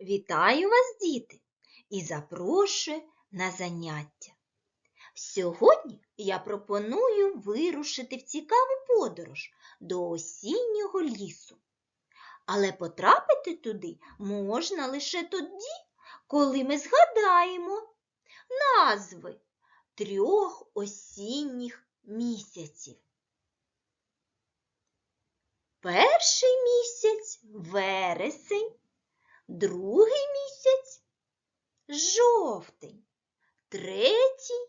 Вітаю вас, діти, і запрошую на заняття. Сьогодні я пропоную вирушити в цікаву подорож до осіннього лісу. Але потрапити туди можна лише тоді, коли ми згадаємо назви трьох осінніх місяців. Перший місяць вересень, другий місяць жовтень, третій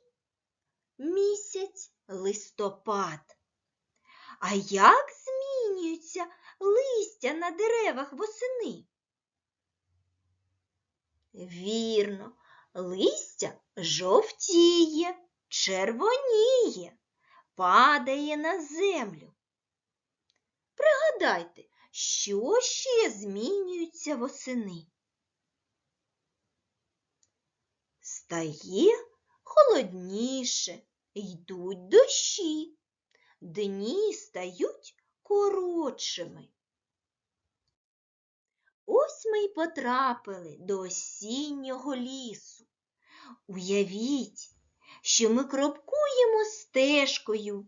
місяць листопад. А як змінюється листя на деревах восени? Вірно, листя жовтіє, червоніє, падає на землю. Пригадайте, що ще змінюється восени? Стає холодніше, йдуть дощі, дні стають коротшими. Ось ми й потрапили до осіннього лісу. Уявіть, що ми кропкуємо стежкою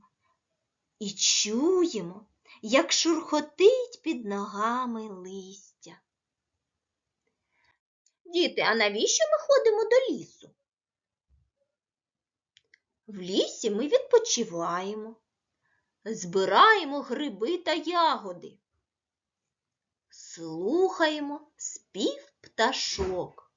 і чуємо, як шурхотить під ногами листя. Діти, а навіщо ми ходимо до лісу? В лісі ми відпочиваємо, збираємо гриби та ягоди, слухаємо спів пташок.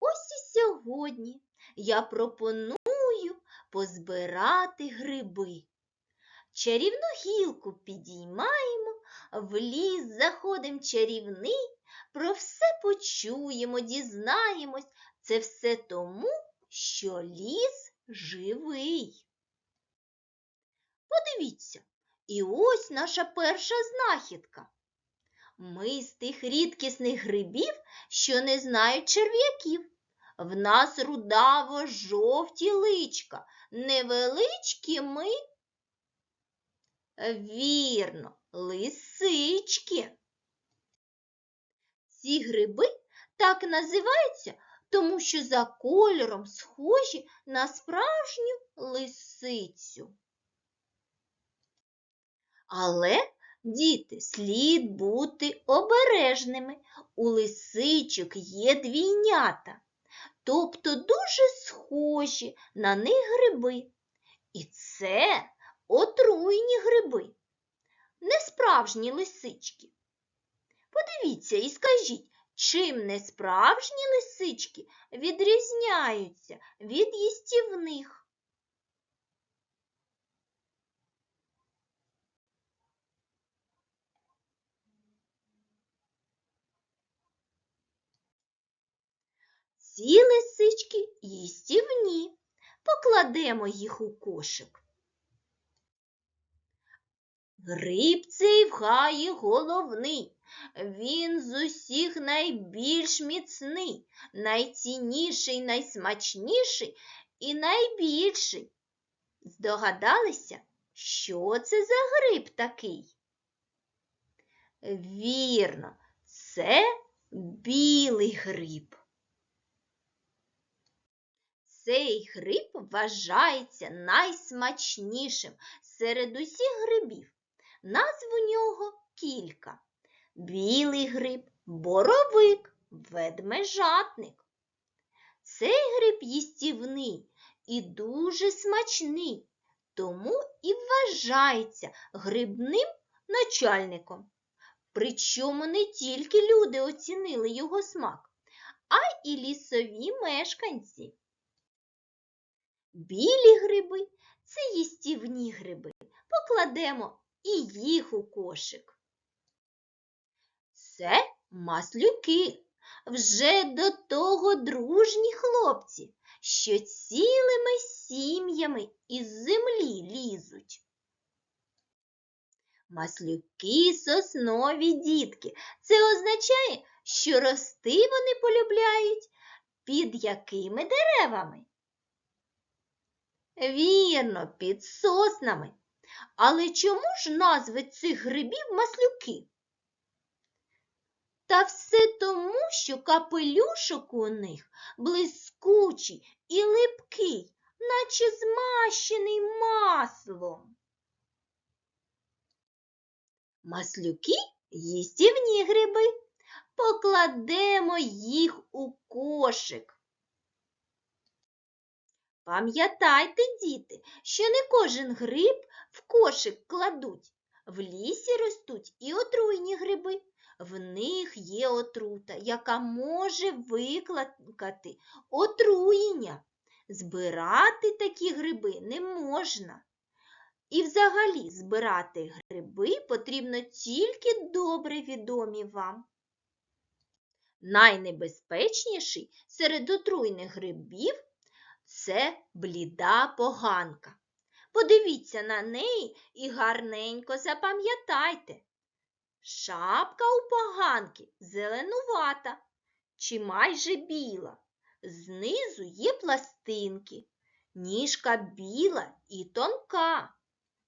Ось і сьогодні я пропоную позбирати гриби. Чарівну гілку підіймаємо, в ліс заходим чарівний, про все почуємо, дізнаємось. Це все тому, що ліс живий. Подивіться, і ось наша перша знахідка. Ми з тих рідкісних грибів, що не знають черв'яків. В нас рудаво жовті личка, невеличкі ми. Вірно, лисички. Ці гриби так називаються, тому що за кольором схожі на справжню лисицю. Але, діти, слід бути обережними. У лисичок є двійнята, тобто дуже схожі на них гриби. І це отруйні гриби, не справжні лисички. Подивіться і скажіть, чим несправжні лисички відрізняються від їстівних? Ці лисички їстівні. Покладемо їх у кошик. Гриб цей в гаї головний, він з усіх найбільш міцний, найцінніший, найсмачніший і найбільший. Здогадалися, що це за гриб такий? Вірно, це білий гриб. Цей гриб вважається найсмачнішим серед усіх грибів. Назв у нього кілька. Білий гриб, боровик, ведмежатник. Цей гриб їстівний і дуже смачний, тому і вважається грибним начальником. Причому не тільки люди оцінили його смак, а й лісові мешканці. Білі гриби це їстівні гриби. Покладемо і їх у кошик. Це маслюки, вже до того дружні хлопці, що цілими сім'ями із землі лізуть. Маслюки соснові дітки. Це означає, що рости вони полюбляють під якими деревами? Вірно, під соснами. Але чому ж назви цих грибів маслюки? Та все тому, що капелюшок у них блискучий і липкий, наче змащений маслом. Маслюки їстівні гриби. Покладемо їх у кошик. Пам'ятайте, діти, що не кожен гриб в кошик кладуть. В лісі ростуть і отруйні гриби. В них є отрута, яка може викликати отруєння. Збирати такі гриби не можна. І взагалі збирати гриби потрібно тільки добре відомі вам. Найнебезпечніший серед отруйних грибів це бліда поганка. Подивіться на неї і гарненько запам'ятайте. Шапка у поганки зеленувата чи майже біла. Знизу є пластинки, ніжка біла і тонка,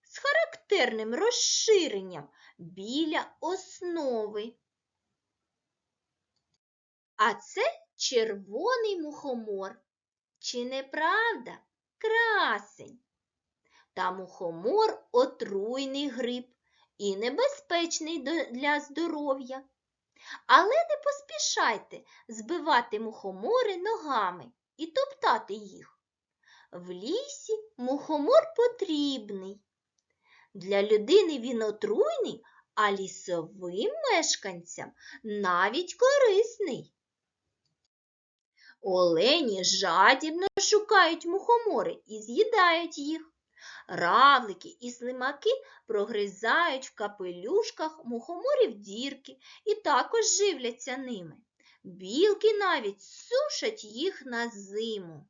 з характерним розширенням біля основи. А це червоний мухомор. Чи не правда? Красень. Та мухомор отруйний гриб і небезпечний для здоров'я. Але не поспішайте збивати мухомори ногами і топтати їх. В лісі мухомор потрібний. Для людини він отруйний, а лісовим мешканцям навіть корисний. Олені жадібно шукають мухомори і з'їдають їх. Равлики і слимаки прогризають в капелюшках мухоморів дірки і також живляться ними. Білки навіть сушать їх на зиму.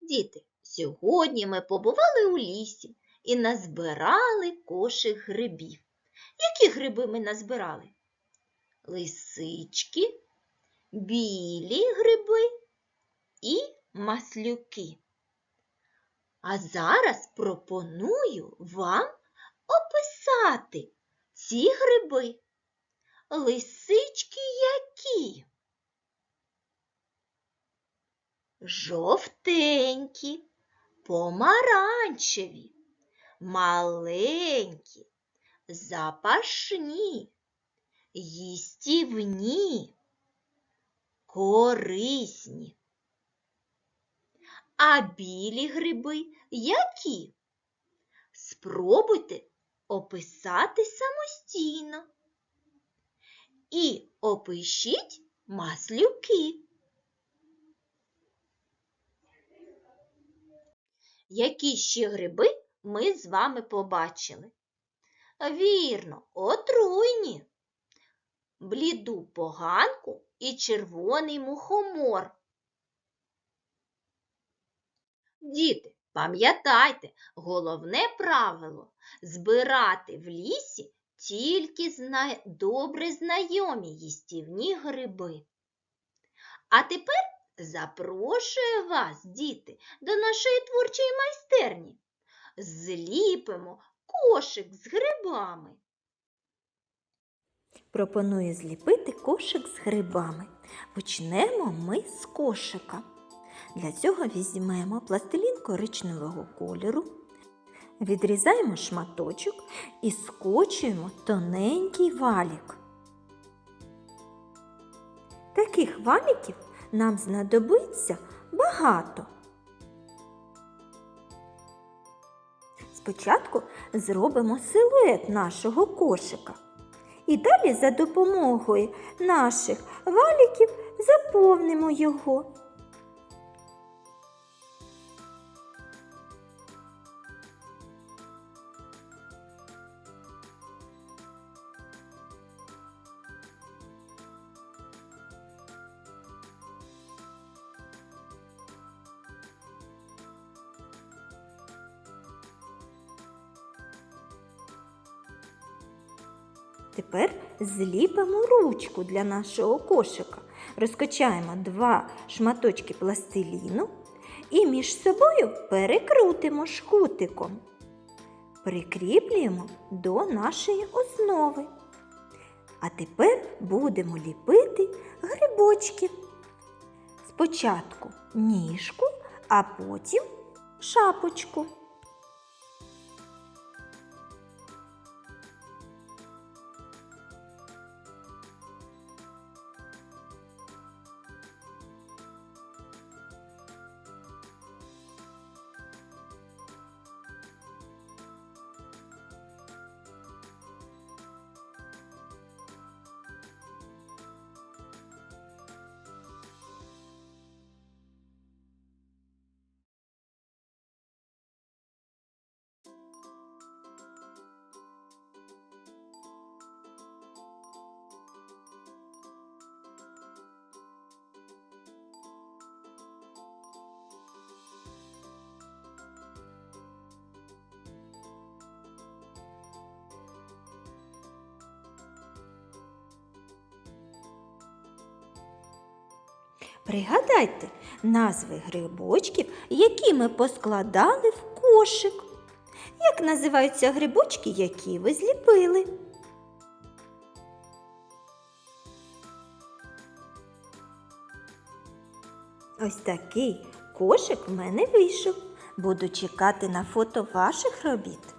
Діти, сьогодні ми побували у лісі і назбирали кошик грибів. Які гриби ми назбирали? Лисички, білі гриби і маслюки. А зараз пропоную вам описати ці гриби. Лисички які? Жовтенькі, помаранчеві, маленькі, запашні, їстівні, корисні. А білі гриби які? Спробуйте описати самостійно. І опишіть маслюки. Які ще гриби ми з вами побачили? Вірно, отруйні. Бліду поганку і червоний мухомор. Діти, пам'ятайте, головне правило збирати в лісі тільки зна... добре знайомі їстівні гриби. А тепер запрошую вас, діти, до нашої творчої майстерні. Зліпимо кошик з грибами. Пропоную зліпити кошик з грибами. Почнемо ми з кошика. Для цього візьмемо пластилін коричневого кольору, відрізаємо шматочок і скочуємо тоненький валік. Таких валіків нам знадобиться багато. Спочатку зробимо силует нашого кошика. І далі за допомогою наших валіків заповнимо його. Тепер зліпимо ручку для нашого кошика. Розкачаємо два шматочки пластиліну і між собою перекрутимо шкутиком. Прикріплюємо до нашої основи. А тепер будемо ліпити грибочки. Спочатку ніжку, а потім шапочку. Пригадайте назви грибочків, які ми поскладали в кошик. Як називаються грибочки, які ви зліпили? Ось такий кошик в мене вийшов. Буду чекати на фото ваших робіт.